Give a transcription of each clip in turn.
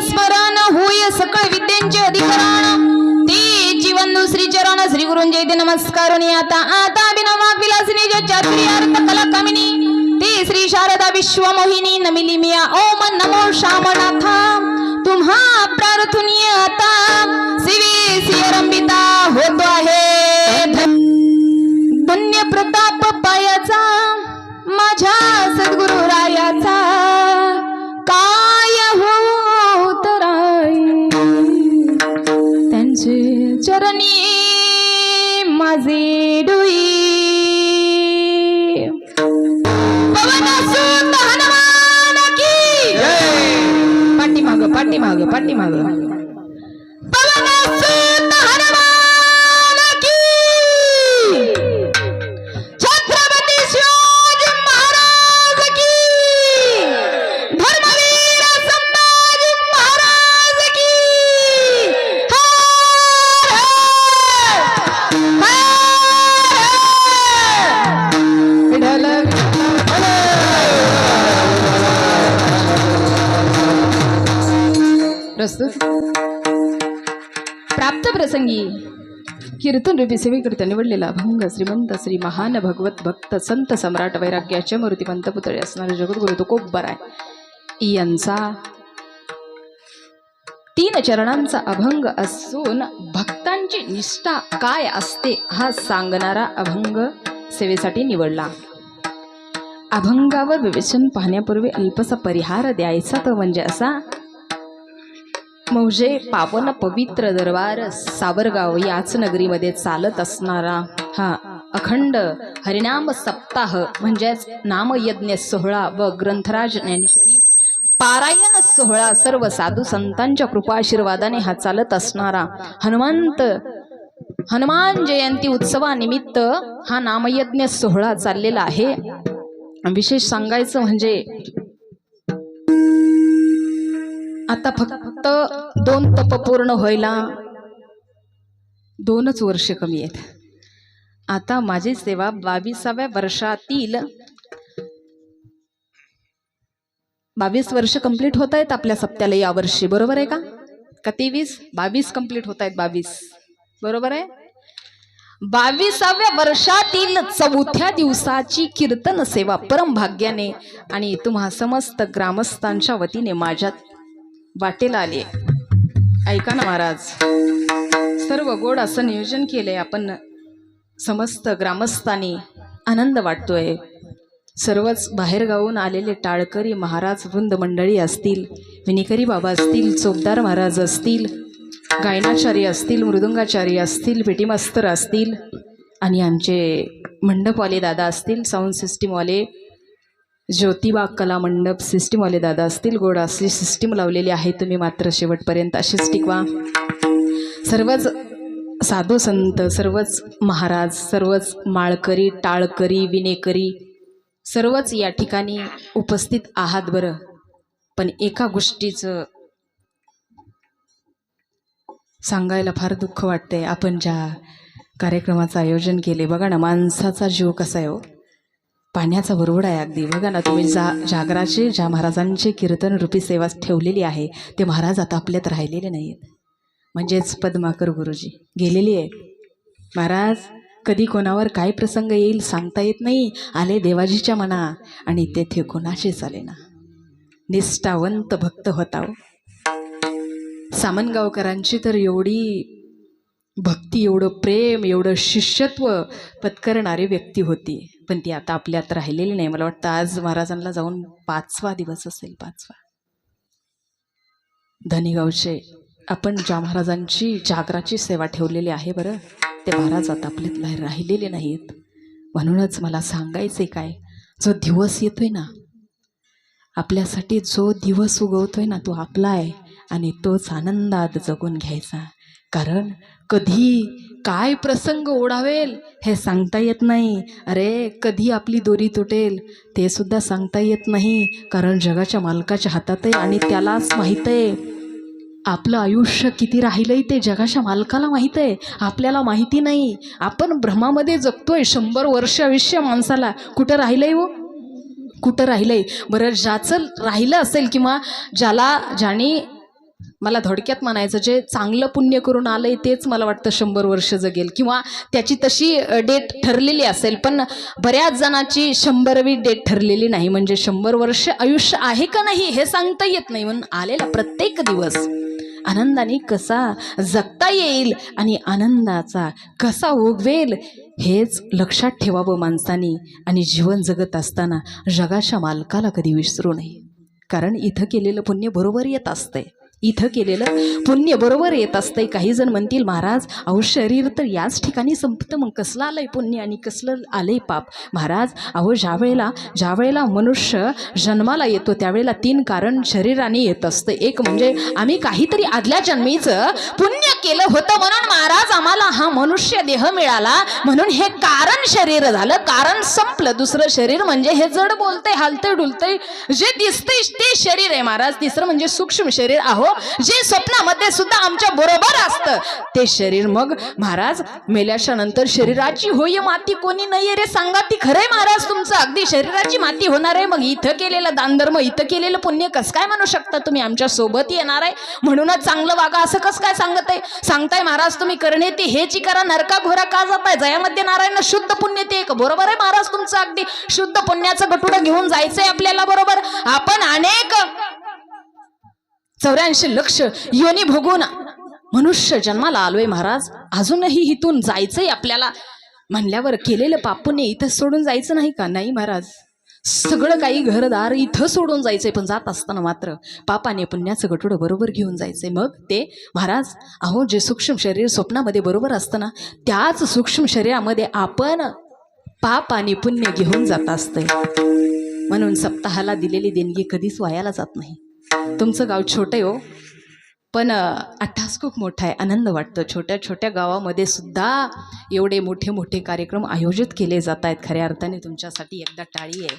स्मरण होय सकळ विद्यांचे अधिकरण. ते जीवन श्री चरण श्री गुरुंजय ते नमस्कार. आता आता बिना विलासिनी जे चातुर्य अर्थ कला कमिनी ते श्री शारदा विश्व मोहिनी नमिली मिया. ओम नमो श्यामनाथा. तुम्हा प्रार्थनीय आता. शिवे सियरंबिता होतो आहे. त्यांचे चरणी माझे डोई पवनसुत हनुमान की पाठीमाग पाठीमाग प्राप्त प्रसंगी कीर्तन रूपी सेवेकरिता निवडलेला अभंग श्रीमंत श्री महान भगवत भक्त संत सम्राट वैराग्याच्या मूर्तिमंत पुतळे असणारे जगद्गुरु तुकोबर आहे यांचा तीन चरणांचा अभंग असून भक्तांची निष्ठा काय असते हा सांगणारा अभंग सेवेसाठी निवडला. अभंगावर विवेचन पाहण्यापूर्वी अल्पसा परिहार द्यायचा तो म्हणजे असा मौजे पावन पवित्र दरबार सावरगाव याच नगरीमध्ये चालत असणारा हा अखंड हरिनाम सप्ताह म्हणजेच नामयज्ञ सोहळा व ग्रंथराज ज्ञानेश्वरी पारायण सोहळा सर्व साधू संतांच्या कृपाशीर्वादाने हा चालत असणारा हनुमंत हनुमान जयंती उत्सवानिमित्त हा नामयज्ञ सोहळा चाललेला आहे. विशेष सांगायचं म्हणजे आता फक्त दोन तप पूर्ण व्हायला दोनच वर्ष कमी आहेत. आता माझी सेवा बावीसाव्या वर्षातील बावीस वर्ष कंप्लीट होत आहेत आपल्या सप्त्याला यावर्षी बरोबर आहे का? का तेवीस? बावीस कंप्लीट होत आहेत बावीस. बरोबर आहे? बावीसाव्या वर्षातील चौथ्या दिवसाची कीर्तन सेवा परम भाग्याने आणि तुम्हा समस्त ग्रामस्थांच्या वतीने माझ्यात वाटेला आली ऐका ना महाराज सर्व गोड असं नियोजन केलंय आपण समस्त ग्रामस्थांनी आनंद वाटतोय. सर्वच बाहेरगावून आलेले टाळकरी महाराज वृंद मंडळी असतील विनिकरी बाबा असतील चोपदार महाराज असतील गायनाचार्य असतील मृदुंगाचार्य असतील पेटीमास्तर असतील आणि आमचे मंडपवाले दादा असतील साऊंड सिस्टीमवाले ज्योतिबा कला मंडप सिस्टीमवाले दादा असतील गोड असली सिस्टीम लावलेली आहे तुम्ही मात्र शेवटपर्यंत अशीच टिकवा. सर्वच साधू संत सर्वच महाराज सर्वच माळकरी टाळकरी विनेकरी सर्वच या ठिकाणी उपस्थित आहात बरं. पण एका गोष्टीचं सांगायला फार दुःख वाटतंय. आपण ज्या कार्यक्रमाचं आयोजन केले बघा ना माणसाचा जीव कसा आहे हो. पाण्याचा बरोबर आहे अगदी. बघा ना तुम्ही जा जागराचे ज्या महाराजांची कीर्तन रूपी सेवा ठेवलेली आहे ते महाराज आता आपल्यात राहिलेले नाहीत म्हणजेच पद्माकर गुरुजी गेलेली आहे. महाराज कधी कोणावर काय प्रसंग येईल सांगता येत नाही. आले देवाजीच्या मना आणि तेथे कोणाचेच आले ना निष्ठावंत भक्त होता सामनगावकरांची तर एवढी भक्ती एवढं प्रेम एवढं शिष्यत्व पत्करणारी व्यक्ती होती. पण ती आता आपल्यात राहिलेली नाही. मला वाटतं आज महाराजांना जाऊन पाचवा दिवस असेल पाचवा. धनीगावचे आपण ज्या महाराजांची जागराची सेवा ठेवलेली आहे बरं ते महाराज आता आपल्यात ला- राहिलेले नाहीत. म्हणूनच मला सांगायचे काय? जो दिवस येतोय ना आपल्यासाठी जो दिवस उगवतोय ना तो आपला आहे आणि तोच आनंदात जगून घ्यायचा. कारण कधी काय प्रसंग ओढावेल हे सांगता येत नाही. अरे कधी आपली दोरी तुटेल ते सुद्धा सांगता येत नाही. कारण जगाच्या मालकाच्या हातात आहे आणि त्यालाच माहीत आहे. आपलं आयुष्य किती राहिलंय ते जगाच्या मालकाला माहीत आहे. आपल्याला माहिती नाही. आपण भ्रमामध्ये जगतोय. शंभर वर्ष आयुष्य माणसाला. कुठं राहिलंय हो? कुठं राहिलंय? बरं ज्याचं राहिलं असेल किंवा ज्याला ज्याने मला थोडक्यात म्हणायचं जे चांगलं पुण्य करून आलं आहे तेच मला वाटतं शंभर वर्ष जगेल. किंवा त्याची तशी डेट ठरलेली असेल पण बऱ्याच जणाची शंभरवी डेट ठरलेली नाही. म्हणजे शंभर वर्ष आयुष्य आहे का नाही हे सांगता येत नाही. म्हणून आलेला प्रत्येक दिवस आनंदाने कसा जगता येईल आणि आनंदाचा कसा उगवेल हेच लक्षात ठेवावं माणसानी आणि जीवन जगत असताना जगाच्या मालकाला कधी विसरू नये. कारण इथं केलेलं पुण्य बरोबर येत असतंय. इथं केलेलं पुण्य बरोबर येत असतंय. काही जण म्हणतील महाराज अहो शरीर तर याच ठिकाणी संपतं. मग कसलं आलंय पुण्य आणि कसलं आलंय पाप? महाराज अहो ज्या वेळेला ज्या वेळेला मनुष्य जन्माला येतो त्यावेळेला तीन कारण शरीराने येत असतं. एक म्हणजे आम्ही काहीतरी आदल्या जन्मीचं पुण्य केलं होतं म्हणून महाराज आम्हाला हा मनुष्य देह मिळाला. म्हणून हे कारण शरीर झालं. कारण संपलं. दुसरं शरीर म्हणजे हे जड बोलतंय हालतंय डुलतंय जे दिसतंय ते शरीर आहे महाराज. तिसरं म्हणजे सूक्ष्म शरीर. अहो जे स्वप्नामध्ये सुद्धा आमच्या बरोबर असतं ते शरीर मग महाराज मेल्याच्या नंतर शरीराची होय माती कोणी नाहीये रे सांगा ती खरंय महाराज तुमचं? अगदी शरीराची माती होणार आहे मग इथं केलेलं दानधर्म इथं केलेलं पुण्य कस काय म्हणू शकता तुम्ही? आमच्यासोबत येणार आहे म्हणूनच चांगलं वागा असं कस काय सांगत आहे? सांगताय महाराज तुम्ही करणे ते हेची करा नरका घोरा का जाताय? जयामध्ये नारायण शुद्ध पुण्य ते एक बरोबर आहे महाराज तुमचं अगदी? शुद्ध पुण्याचं गटुडं घेऊन जायचंय आपल्याला बरोबर? आपण अनेक चौऱ्याऐंशी लक्ष योनी भोगून मनुष्य जन्माला आलोय महाराज. अजूनही इथून जायचंय आपल्याला. म्हणल्यावर केलेलं पापुने इथं सोडून जायचं नाही का? नाही महाराज. सगळं काही घरदार इथं सोडून जायचंय पण जात असताना मात्र पापाने पुण्याचं गटुडं बरोबर घेऊन जायचंय. मग ते महाराज अहो जे सूक्ष्म शरीर स्वप्नामध्ये बरोबर असतं ना त्याच सूक्ष्म शरीरामध्ये आपण पाप आणि पुण्य घेऊन जात असतंय. म्हणून सप्ताहाला दिलेली देणगी कधीच वायाला जात नाही. तुमचं गाव छोटं हो. पण अठ्ठास खूप मोठा आहे. आनंद वाटतो. छोट्या छोट्या गावामध्ये सुद्धा एवढे मोठे मोठे कार्यक्रम आयोजित केले जात आहेत. खऱ्या अर्थाने तुमच्यासाठी एकदा टाळी आहे.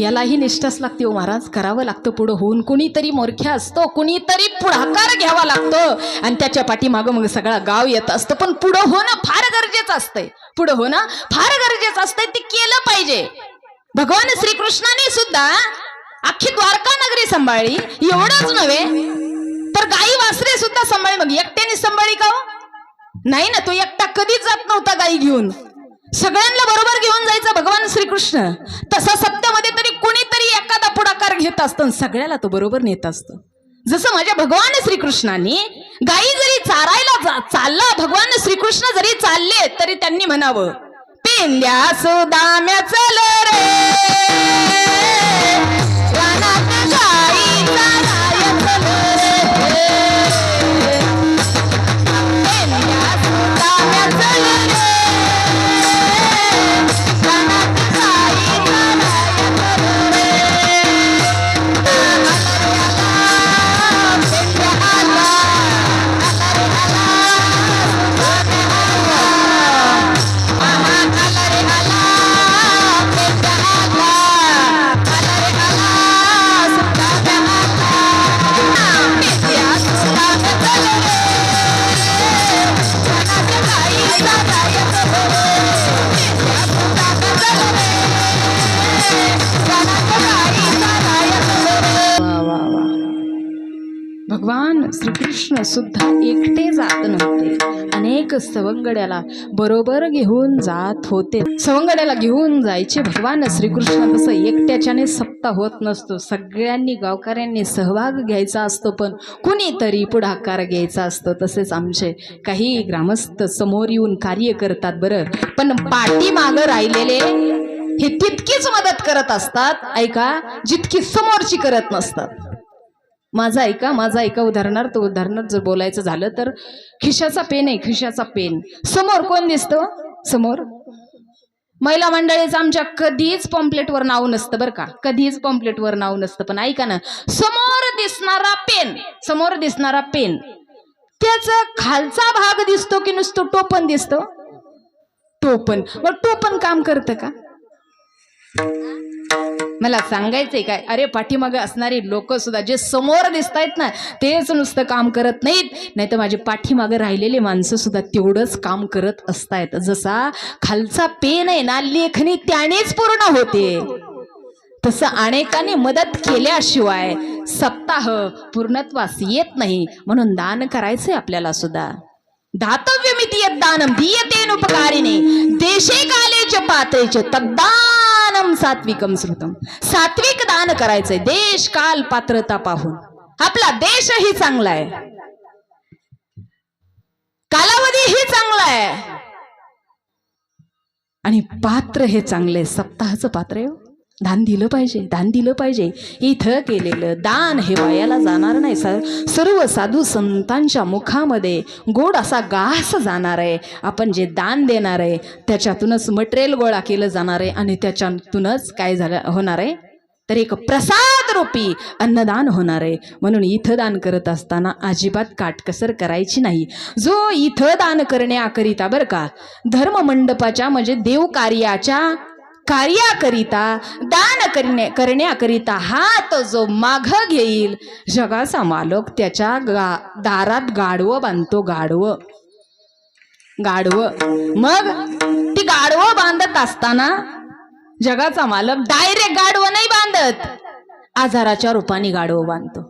यालाही निष्ठाच लागते हो महाराज. करावं लागतं पुढं. होऊन कुणीतरी मोरख्या असतो. कुणीतरी पुढाकार घ्यावा लागतो. आणि त्याच्या पाठीमागं मग सगळा गाव येत असतं. पण पुढं होणं फार गरजेचं असतंय. पुढं होणं फार गरजेचं असतंय. ते केलं पाहिजे. भगवान श्रीकृष्णाने सुद्धा अख्खी द्वारका नगरी सांभाळली. एवढंच नव्हे तर गाई वासरे सुद्धा सांभाळली. मग एकट्याने सांभाळी का हो? नाही ना तो एकटा कधीच जात नव्हता गाई घेऊन. सगळ्यांना बरोबर घेऊन जायचा भगवान श्रीकृष्ण. तसा सत्यामध्ये तरी कुणीतरी एखादा पुढाकार घेत असतं आणि सगळ्याला तो बरोबर नेत असतो. जसं माझ्या भगवान श्रीकृष्णाने गाई जरी चारायला जा- चालला भगवान श्रीकृष्ण जरी चालले तरी त्यांनी म्हणावं पेंद्या सुदाम्या चल रे. भगवान श्रीकृष्ण सुद्धा एकटे जात नव्हते. अनेक सवंगड्याला बरोबर घेऊन जात होते. सवंगड्याला घेऊन जायचे भगवान श्रीकृष्ण तसं एकट्याच्याने सप्ता होत नसतो. सगळ्यांनी गावकऱ्यांनी सहभाग घ्यायचा असतो पण कुणीतरी पुढाकार घ्यायचा असतो. तसेच आमचे काही ग्रामस्थ समोर येऊन कार्य करतात बरं. पण पाठीमागं राहिलेले हे तितकीच मदत करत असतात. ऐका जितकी समोरची करत नसतात. माझा ऐका माझा ऐका उदाहरणार्थ उदाहरणार्थ जर बोलायचं झालं तर खिशाचा पेन आहे खिशाचा पेन. समोर कोण दिसतो? समोर? महिला मंडळीचं आमच्या कधीच पॉम्पलेटवर नाव नसतं बरं का. कधीच पॉम्पलेटवर नाव नसतं पण ऐका ना. समोर दिसणारा पेन समोर दिसणारा पेन त्याचा खालचा भाग दिसतो की नुसतो टोपण दिसतो? टोपण. मग टोपण काम करतं का? मला सांगायचंय काय? अरे पाठीमागे असणारे लोक सुद्धा जे समोर दिसत आहेत ना तेच नुसतं काम करत नाहीत. नाही तर माझे पाठीमागे राहिलेले माणसं सुद्धा तेवढंच काम करत असतायत. जसा खालचा पेन आहे ना लेखणी त्यानेच पूर्ण होते. तसं अनेकांनी मदत केल्याशिवाय सप्ताह पूर्णत्वास येत नाही. म्हणून दान करायचंय आपल्याला सुद्धा. दातव्यमिती दानम दीयतेन उपकारिणे. देशे कालेच तद्दान दानम सात्विकम श्रुतम सात्विक दान करायचंय. देश काल पात्रता पाहून. आपला देशही चांगला आहे. कालावधीही चांगला आहे. आणि पात्र हे चांगले सप्ताहाचं पात्र आहे हो. दान दिलं पाहिजे दान दिलं पाहिजे. इथं केलेलं दान हे वायाला जाणार नाही. सर सर्व साधू संतांच्या मुखामध्ये गोड असा गास जाणार आहे. आपण जे दान देणार आहे त्याच्यातूनच मटेरियल गोळा केलं जाणार आहे आणि त्याच्यातूनच काय झालं होणार आहे? तर एक प्रसाद रूपी अन्नदान होणार आहे. म्हणून इथं दान करत असताना अजिबात काटकसर करायची नाही. जो इथं दान करण्याकरिता बरं का धर्ममंडपाच्या म्हणजे देव कार्याच्या कार्याकरिता दान करण्या करण्याकरिता हात जो माघ घेईल. जगाचा मालक त्याच्या गा दारात गाढवं बांधतो गाढवं. गाढवं. मग ती गाढवं बांधत असताना जगाचा मालक डायरेक्ट गाढवं नाही बांधत. आजाराच्या रूपाने गाढवं बांधतो.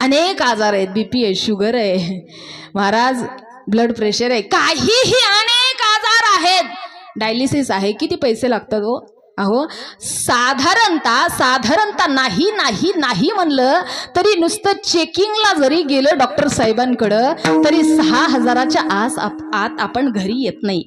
अनेक आजार आहेत बीपी आहे शुगर आहे. महाराज ब्लड प्रेशर आहे. काहीही अनेक आजार आहेत. डायलिसिस आहे. किती पैसे लागतात हो? अहो साधारणतः साधारणतः नाही नाही नाही म्हणलं तरी नुसतं चेकिंगला जरी गेलं डॉक्टर साहेबांकडं तरी सहा हजाराच्या आस आप आत आपण घरी येत नाही.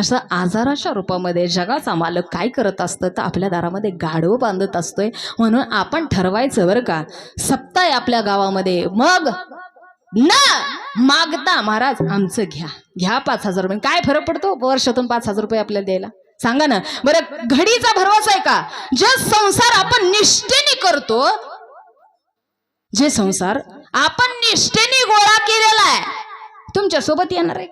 असं आजाराच्या रूपामध्ये जगाचा मालक काय करत असतं? तर आपल्या दारामध्ये गाढव बांधत असतोय. म्हणून आपण ठरवायचं बरं का सप्ताह आपल्या गावामध्ये. मग? न मागता महाराज आमचं घ्या. घ्या पाच हजार रुपये. काय फरक पडतो? वर्षातून पाच हजार रुपये आपल्याला द्यायला. सांगा ना. बरं घडीचा भरवसा आहे का? जे संसार आपण निष्ठेने करतो जे संसार आपण निष्ठेने गोळा केलेला आहे तुमच्यासोबत येणार आहे.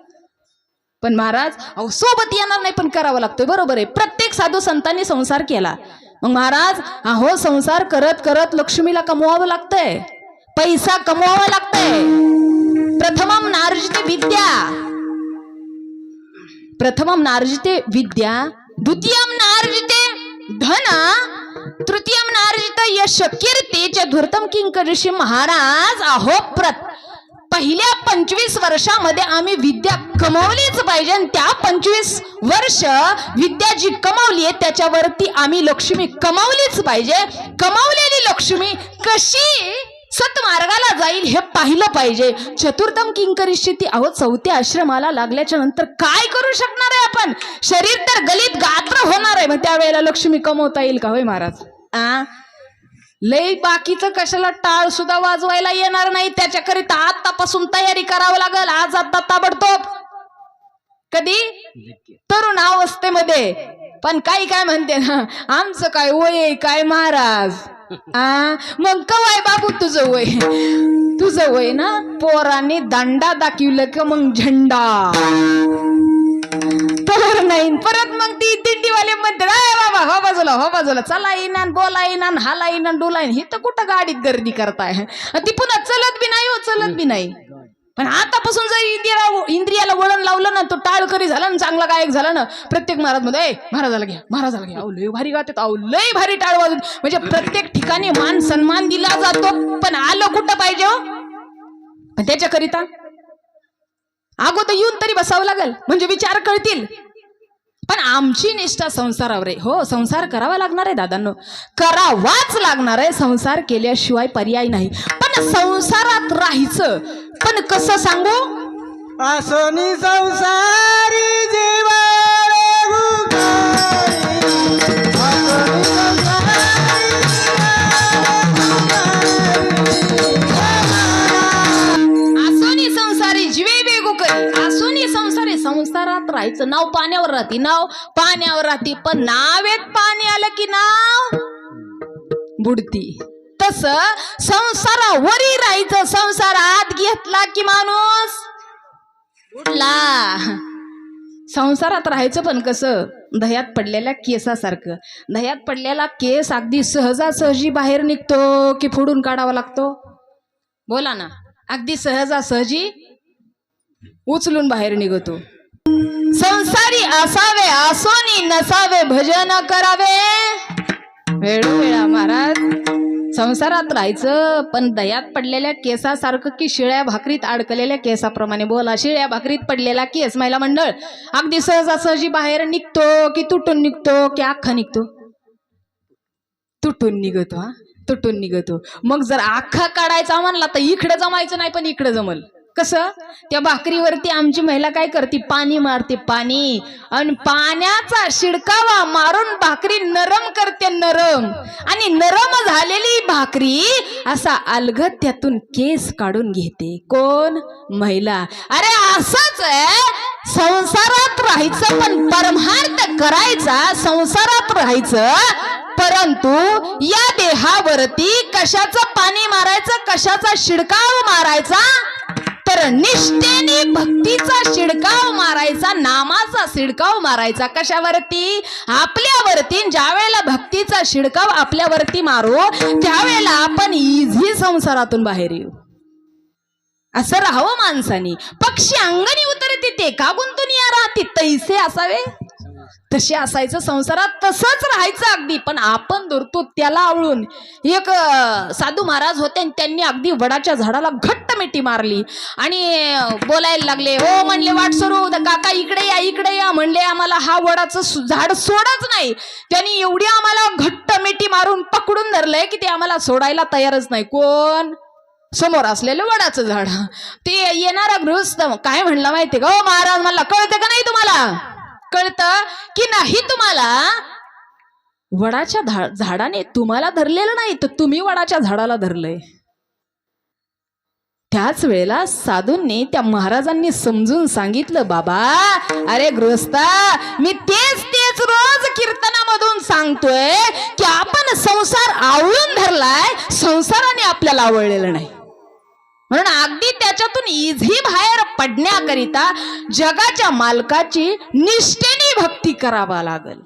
पण महाराज अहो सोबत येणार नाही पण करावं लागतोय. बरोबर आहे. प्रत्येक साधू संतांनी संसार केला. मग महाराज अहो संसार करत करत लक्ष्मीला कमवावं लागतंय. पैसा कमवावा लागतंय. प्रथमम नार्जिते विद्या. प्रथमम नार्जिते विद्या द्वितीयम नार्जिते धन तृतीयम नार्जित यश कीर्ती चतुर्थम ऋषी महाराज अहो प्रत पहिल्या पंचवीस वर्षामध्ये आम्ही विद्या कमवलीच पाहिजे आणि त्या पंचवीस वर्ष विद्या जी कमवली आहे त्याच्यावरती आम्ही लक्ष्मी कमवलीच पाहिजे. कमावलेली लक्ष्मी कशी? सतमार्गाला जाईल हे पाहिलं पाहिजे. चतुर्थम किंकरिष्यती अहो चौथ्या आश्रमाला लागल्याच्या नंतर काय करू शकणार आहे आपण? शरीर तर गलित गात्र होणार आहे मग त्यावेळेला लक्ष्मी कमवता येईल का होय महाराज? आ? लय बाकीचं कशाला टाळ सुद्धा वाजवायला येणार नाही त्याच्याकरिता आतापासून तयारी करावं लागल. आज आता ताबडतोब. कधी? तरुण अवस्थेमध्ये. पण काही काय म्हणते ना आमचं काय वय आहे, काय महाराज? आ मग कवाय बाबू तुझं वय? तुझं वय ना पोराने दांडा दाखवलं का मग झेंडा? तर नाही परत मग ती दिंडीवाले म्हणते बाबा हो बाजूला हो बाजूला चला येईन बोला येणार हाला येणार डोला येईन. हे तर कुठं गाडीत गर्दी करताय? ती पुन्हा चलत बी नाही हो चलत बी नाही. पण आतापासून जर इंदिरा इंद्रियाला वळण लावलं ना तो टाळ करी झाला ना चांगला गायक झाला ना प्रत्येक महाराजमध्ये महाराजाला घ्या महाराजाला घ्या. अहो लय भारी गातात अहो लय भारी टाळ वाजून. म्हणजे प्रत्येक ठिकाणी मान सन्मान दिला जातो पण आलं कुठं पाहिजे हो? पण त्याच्याकरिता अगोदर येऊन तरी बसावं लागेल. म्हणजे विचार कळतील. पण आमची निष्ठा संसारावर आहे. हो संसार करावा लागणार आहे दादांनो. करावाच लागणार आहे. संसार केल्याशिवाय पर्याय नाही. पण संसारात राहायचं. पण कसं सांगू? आसनी संसारी जे राहायचं नाव पाण्यावर राहते. नाव पाण्यावर राहते. पण नावेत पाणी आलं की नाव बुडती. तस संसारावरी राहायचं. संसारात घेतला की माणूस बुडला. संसारात राहायचं पण कसं? दह्यात पडलेल्या केसासारखं. दह्यात पडलेला केस अगदी सहजासहजी बाहेर निघतो की फोडून काढावा लागतो? बोला ना. अगदी सहजासहजी उचलून बाहेर निघतो. संसारी असावे आसोनी नसावे भजन करावे. वेळोवेळा महाराज संसारात राहायचं पण दयात पडलेल्या केसासारखं की शिळ्या भाकरीत अडकलेल्या केसाप्रमाणे. बोला शिळ्या भाकरीत पडलेला केस महिला मंडळ अगदी सहजासहजी बाहेर निघतो की तुटून निघतो की अख्खा निघतो? तुटून निघतो हा? तुटून निघतो. मग जर अख्खा काढायचा म्हणला तर इकडे जमायचं नाही पण इकडे जमल. कसं? त्या भाकरीवरती आमची महिला काय करते? पाणी मारते पाणी. आणि पाण्याचा शिडकावा मारून भाकरी नरम करते नरम. आणि नरम झालेली भाकरी असा अलगत त्यातून केस काढून घेते. कोण? महिला. अरे असंच आहे. संसारात राहायचं पण परमार्थ करायचा संसारात राहायचं. परंतु या देहावरती कशाचं पाणी मारायचं कशाचा शिडकाव मारायचा? तर निष्ठेने भक्तीचा शिडकाव मारायचा नामाचा शिडकाव मारायचा. कशावरती? आपल्यावरती. ज्या वेळेला भक्तीचा शिडकाव आपल्यावरती मारू त्यावेळेला आपण इझी संसारातून बाहेर येऊ. असं राहावं माणसानी. पक्षी अंगणी उतरते ते का गुंतून या राहते तैसे असावे. तसे असायचं संसारात तसंच राहायचं अगदी. पण आपण दुरतो त्याला आवळून. एक साधू महाराज होते आणि त्यांनी अगदी वडाच्या झाडाला घट्ट मिठी मारली. आणि बोलायला लागले हो म्हणले वाट सुरू काका इकडे या इकडे या म्हणले आम्हाला हा वडाचं झाड सोडच नाही. त्यांनी एवढी आम्हाला घट्ट मिठी मारून पकडून धरलंय की ते आम्हाला सोडायला तयारच नाही. कोण? समोर असलेलं वडाचं झाड. ते येणारा गृहस्थ काय म्हणला माहितीये का? हो महाराज मला कळतं का नाही तुम्हाला? कळतं की नाही तुम्हाला? वडाच्या धा- झाडाने तुम्हाला धरलेलं नाही तर तुम्ही वडाच्या झाडाला धरलंय त्याच वेळेला साधूंनी त्या महाराजांनी समजून सांगितलं बाबा अरे गृहस्था मी तेच तेच रोज कीर्तनामधून सांगतोय की आपण संसार आवळून धरलाय संसाराने आपल्याला आवळलेलं नाही. म्हणून अगदी त्याच्यातून इझी बाहेर पडण्याकरिता जगाच्या मालकाची निष्ठेने भक्ती करावा लागल.